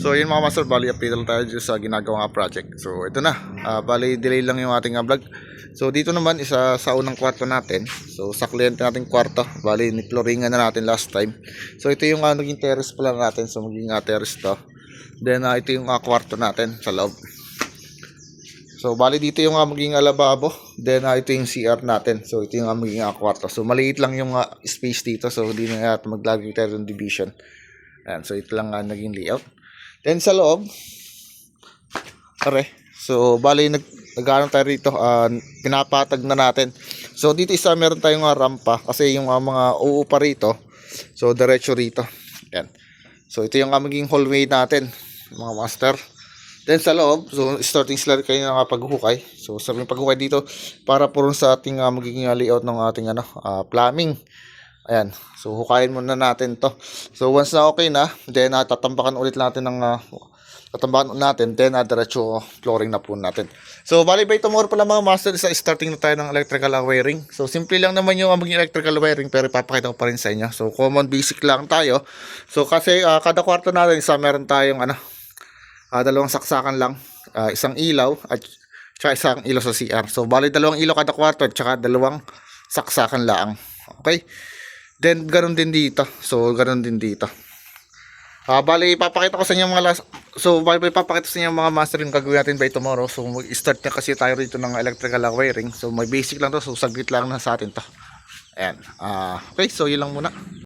So yun mga master, bali update lang tayo sa ginagawa nga project. So ito na, Ah, bali delay lang yung ating ah, vlog. So dito naman isa sa unang kwarto natin. So sa kliyente nating kwarto, bali ni-flooringan na natin last time. So ito yung uh, naging terrace pala natin, so maging uh, terrace to. Then ah, ito yung ah, kwarto natin sa loob. So bali dito yung uh, maging ah, lababo, then ah, ito yung CR natin. So ito yung uh, maging ah, kwarto. So maliit lang yung ah, space dito, so hindi na yata maglagay tayo ng division. Ayan, so ito lang ah, naging layout. Then sa loob, Pare. So, bali nag nagano tayo rito, ah, pinapatag na natin. So, dito isa meron tayong ah, rampa kasi yung ah, mga uupa rito. So, diretso rito. Yan. So, ito yung ah, maging hallway natin, mga master. Then sa loob, so starting sila kayo ng ah, paghukay. So, sa yung paghukay dito para puro sa ating ah, magiging layout ng ating ano, ah, plumbing. Ayan. So, hukayin muna natin to. So, once na okay na, then uh, tatambakan ulit natin ng uh, tatambakan natin, then uh, diretso flooring na po natin. So, bali by tomorrow pala mga master, sa starting na tayo ng electrical wiring. So, simple lang naman yung maging electrical wiring, pero ipapakita ko pa rin sa inyo. So, common basic lang tayo. So, kasi uh, kada kwarto natin, isa meron tayong ano, uh, dalawang saksakan lang. Uh, isang ilaw at tsaka isang ilaw sa CR. So, bali dalawang ilaw kada kwarto at tsaka dalawang saksakan lang. Okay? Then, ganun din dito. So, ganun din dito. Ah, bali, ipapakita ko sa inyo mga last... So, bali, ipapakita sa inyo mga master yung gagawin natin by tomorrow. So, mag-start na kasi tayo rito ng electrical wiring. So, may basic lang to. So, saglit lang na sa atin to. Ayan. Ah, okay, so yun lang muna.